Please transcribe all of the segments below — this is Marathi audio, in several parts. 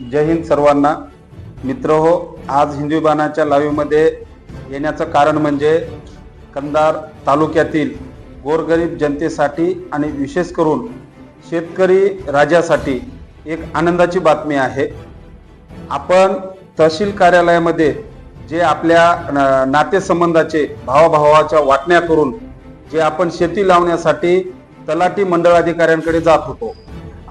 जय हिंद सर्वांना. मित्र हो आज हिंदू बाणाच्या लाईव्हमध्ये येण्याचं कारण म्हणजे कंदार तालुक्यातील गोरगरीब जनतेसाठी आणि विशेष करून शेतकरी राजासाठी एक आनंदाची बातमी आहे. आपण तहसील कार्यालयामध्ये जे आपल्या न- नातेसंबंधाचे भावाभावाच्या वाटण्या करून जे आपण शेती लावण्यासाठी तलाठी मंडळ अधिकाऱ्यांकडे जात होतो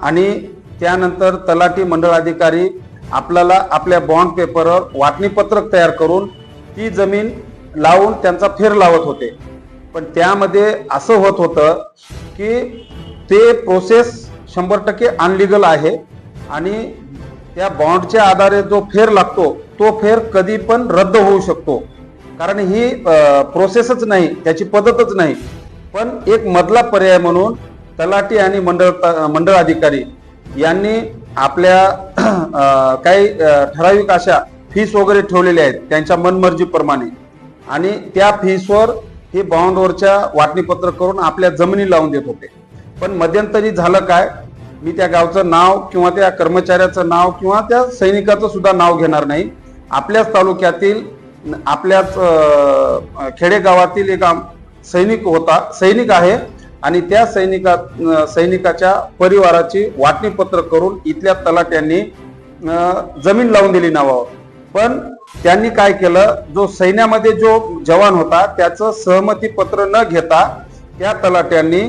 आणि त्यानंतर तलाठी मंडळ अधिकारी आपल्याला आपल्या बॉन्ड पेपरवर वाटणीपत्रक तयार करून ती जमीन लावून त्यांचा फेर लावत होते. पण त्यामध्ये असं होत होतं की ते प्रोसेस शंभर टक्के अनलिगल आहे आणि त्या बॉन्डच्या आधारे जो फेर लागतो तो फेर कधी पण रद्द होऊ शकतो. कारण ही प्रोसेसच नाही त्याची पद्धतच नाही. पण एक मधला पर्याय म्हणून तलाठी आणि मंडळ मंडळ अधिकारी यांनी आपल्या काही ठराविक अशा फीस वगैरे ठेवलेल्या आहेत त्यांच्या मनमर्जीप्रमाणे. आणि त्या फीसवर हे बाउंडवरच्या वाटणीपत्र करून आपल्या जमिनी लावून देत होते. पण मध्यंतरी झालं काय? मी त्या गावचं नाव किंवा त्या कर्मचाऱ्याचं नाव किंवा त्या सैनिकाचं सुद्धा नाव घेणार नाही. आपल्याच तालुक्यातील आपल्याच खेडेगावातील एक सैनिक होता सैनिक आहे. आणि त्या सैनिका सैनिकाच्या परिवाराची वाटणीपत्र करून इथल्या तलाट्यांनी जमीन लावून दिली नावावर. पण त्यांनी काय केलं? जो सैन्यामध्ये जो जवान होता त्याचं सहमती पत्र न घेता त्या तलाट्यांनी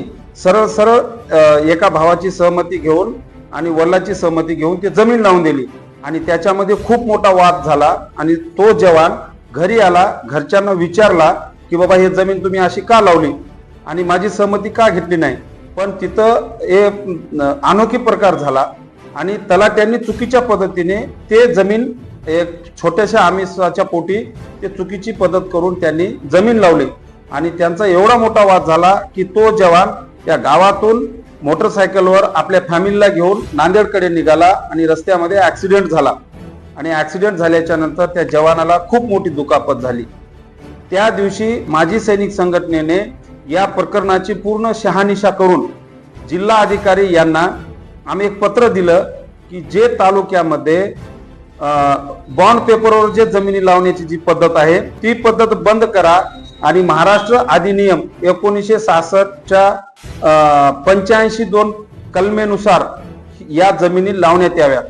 सरळ सरळ एका भावाची सहमती घेऊन आणि वल्लाची सहमती घेऊन ती जमीन लावून दिली. आणि त्याच्यामध्ये खूप मोठा वाद झाला आणि तो जवान घरी आला घरच्यांना विचारला की बाबा हे जमीन तुम्ही अशी का लावली? आणि माझी सहमती का घेतली नाही? पण तिथं हे अनोखी प्रकार झाला आणि तलाट्यांनी चुकीच्या पद्धतीने ते जमीन एक छोट्याशा आमिषाच्या पोटी ते चुकीची पद्धत करून त्यांनी जमीन लावली. आणि त्यांचा एवढा मोठा वाद झाला की तो जवान त्या गावातून मोटरसायकलवर आपल्या फॅमिलीला घेऊन नांदेडकडे निघाला आणि रस्त्यामध्ये ॲक्सिडेंट झाला. आणि ॲक्सिडेंट झाल्याच्यानंतर त्या जवानाला खूप मोठी दुखापत झाली. त्या दिवशी माजी सैनिक संघटनेने या प्रकरणाची पूर्ण शहानिशा करून जिल्हा अधिकारी यांना आम्ही एक पत्र दिलं की जे तालुक्यामध्ये बॉन्ड पेपरवर जे जमिनी लावण्याची जी पद्धत आहे ती पद्धत बंद करा आणि महाराष्ट्र अधिनियम एकोणीसशे सहासष्टच्या पंच्याऐंशी दोन कलमेनुसार या जमिनी लावण्यात याव्यात.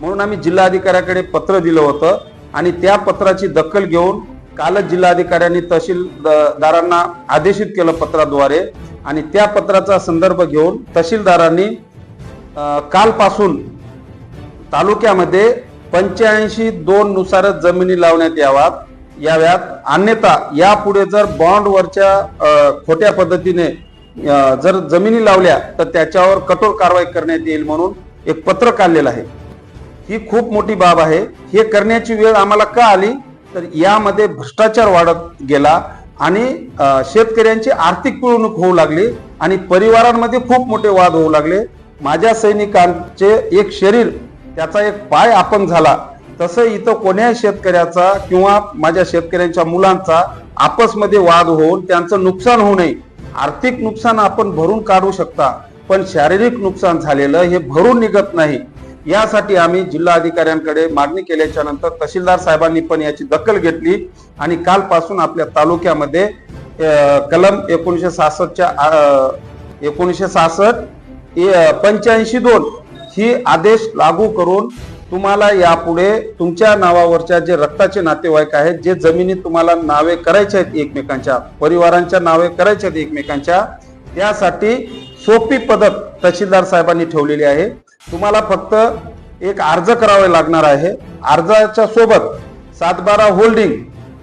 म्हणून आम्ही जिल्हाधिकाऱ्याकडे पत्र दिलं होतं आणि त्या पत्राची दखल घेऊन कालच जिल्हाधिकाऱ्यांनी तहसीलदारांना आदेशित केलं पत्राद्वारे. आणि त्या पत्राचा संदर्भ घेऊन तहसीलदारांनी कालपासून तालुक्यामध्ये पंच्याऐंशी दोन नुसारच जमिनी लावण्यात याव्यात. याव्यात. अन्यथा यापुढे जर बॉन्डवरच्या खोट्या पद्धतीने जर जमिनी लावल्या तर त्याच्यावर कठोर कारवाई करण्यात येईल म्हणून एक पत्र काढलेलं आहे. ही खूप मोठी बाब आहे. हे करण्याची वेळ आम्हाला का आली? तर यामध्ये भ्रष्टाचार वाढत गेला आणि शेतकऱ्यांची आर्थिक पिळवणूक होऊ लागली आणि परिवारांमध्ये खूप मोठे वाद होऊ लागले. माझ्या सैनिकांचे एक शरीर त्याचा एक पाय आपण झाला. तसं इथं कोण्याही शेतकऱ्याचा किंवा माझ्या शेतकऱ्यांच्या मुलांचा आपसमध्ये वाद होऊन त्यांचं नुकसान होऊ नये. आर्थिक नुकसान आपण भरून काढू शकता पण शारीरिक नुकसान झालेलं हे भरून निघत नाही. यासाठी आम्ही जिल्हा अधिकाऱ्यांकडे मागणी केल्याच्यानंतर तहसीलदार साहेबांनी पण याची दखल घेतली आणि कालपासून आपल्या तालुक्यामध्ये कलम एकोणीसशे सहासष्टच्या एकोणीसशे सहासष्ट पंच्याऐंशी दोन ही आदेश लागू करून तुम्हाला यापुढे तुमच्या नावावरच्या जे रक्ताचे नातेवाईक आहेत जे जमिनी तुम्हाला नावे करायचे आहेत एकमेकांच्या परिवारांच्या नावे करायचे आहेत एकमेकांच्या त्यासाठी सोपी पद्धत तहसीलदार साहेबांनी ठेवलेली आहे. तुम्हाला फक्त एक अर्ज करावे लागणार आहे. अर्जाच्या सोबत सातबारा होल्डिंग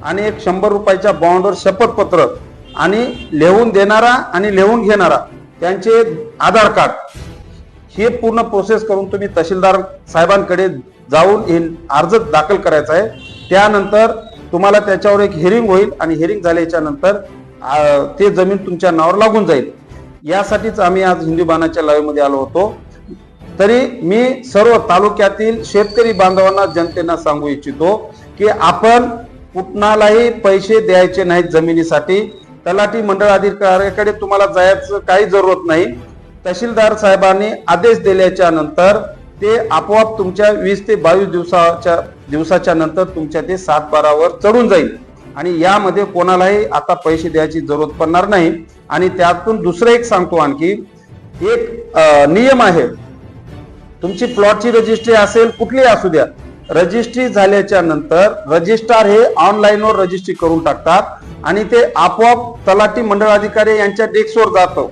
आणि एक शंभर रुपयाच्या बॉन्डवर शपथपत्र आणि लिहून देणारा आणि लिहून घेणारा त्यांचे आधार कार्ड. हे पूर्ण प्रोसेस करून तुम्ही तहसीलदार साहेबांकडे जाऊन हे अर्ज दाखल करायचा आहे. त्यानंतर तुम्हाला त्याच्यावर एक हिअरिंग होईल आणि हिअरिंग झाल्याच्यानंतर ते जमीन तुमच्या नावावर लागून जाईल. यासाठीच आम्ही आज हिंदू बाणाच्या लाईव्ह आलो होतो. तरी मी सर्व तालुक्यातील शेतकरी बांधवांना जनतेना सांगू इच्छितो की आपण कुठणालाही पैसे द्यायचे नाहीत जमिनीसाठी. तलाठी मंडळ अधिकाऱ्याकडे तुम्हाला जायचं काही जरूरत नाही. तहसीलदार साहेबांनी आदेश दिल्याच्या नंतर ते आपोआप तुमच्या वीस ते बावीस दिवसाच्या दिवसाच्या नंतर तुमच्या ते सात बारावर चढून जाईल. आणि यामध्ये कोणालाही आता पैसे द्यायची जरूरत पडणार नाही. आणि त्यातून दुसरं एक सांगतो आणखी. एक नियम आहे. तुमची प्लॉटची रजिस्ट्री असेल कुठलीही असू द्या. रजिस्ट्री झाल्याच्यानंतर रजिस्ट्रार हे ऑनलाईनवर रजिस्ट्री करून टाकतात आणि ते आपोआप तलाठी मंडळ अधिकारी यांच्या डेस्कवर जातो.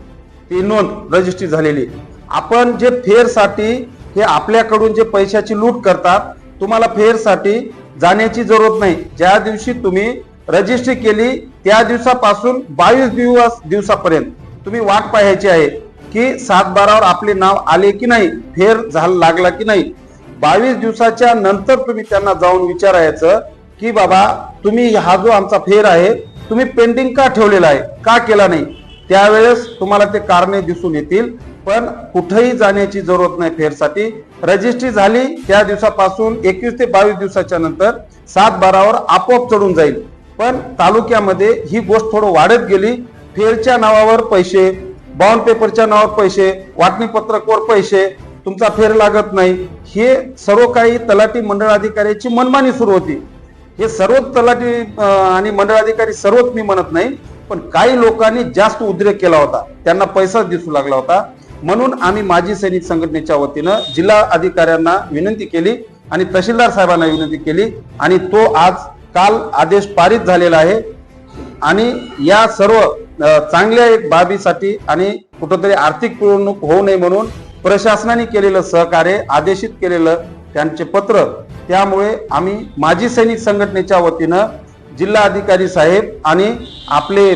ती नोंद रजिस्ट्री झालेली. आपण जे फेरसाठी हे आपल्याकडून जे पैशाची लूट करतात तुम्हाला फेरसाठी जाण्याची जरूरत नाही. ज्या दिवशी तुम्ही रजिस्ट्री केली त्या दिवसापासून बावीस दिवस दिवसापर्यंत तुम्ही वाट पाहायची आहे. की सात बारावर आपले नाव आले की नाही फेर झाला लागला की नाही बावीस दिवसाच्या नंतर तुम्ही त्यांना जाऊन विचारायचं की बाबा तुम्ही हा जो आमचा फेर आहे तुम्ही पेंडिंग का ठेवलेला आहे का केला नाही? त्यावेळेस तुम्हाला ते कारणे दिसून येतील पण कुठेही जाण्याची जरूरत नाही फेरसाठी. रजिस्ट्री झाली त्या दिवसापासून एकवीस ते बावीस दिवसाच्या नंतर सात बारावर आपोआप चढून जाईल. पण तालुक्यामध्ये ही गोष्ट थोडं वाढत गेली. फेरच्या नावावर पैसे बॉन्ड पेपरच्या नावावर पैसे वाटणी पत्रकवर पैसे तुमचा फेर लागत नाही. हे सर्व काही तलाठी मंडळ अधिकाऱ्याची मनमानी सुरू होती. हे सर्वच तलाठी आणि मंडळ अधिकारी सर्वच मी म्हणत नाही पण काही लोकांनी जास्त उद्रेक केला होता. त्यांना पैसा दिसू लागला होता. म्हणून आम्ही माजी सैनिक संघटनेच्या वतीनं जिल्हा अधिकाऱ्यांना विनंती केली आणि तहसीलदार साहेबांना विनंती केली आणि तो आज काल आदेश पारित झालेला आहे. आणि या सर्व चांगल्या एक बाबीसाठी आणि कुठंतरी आर्थिक पिळवणूक होऊ नये म्हणून प्रशासनाने केलेलं सहकार्य आदेशित केलेलं त्यांचे पत्र त्यामुळे आम्ही माजी सैनिक संघटनेच्या वतीनं जिल्हा अधिकारी साहेब आणि आपले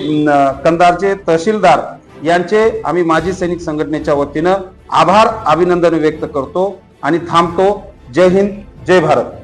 कंदारचे तहसीलदार यांचे आम्ही माजी सैनिक संघटनेच्या वतीनं आभार अभिनंदन व्यक्त करतो आणि थांबतो. जय हिंद जय भारत.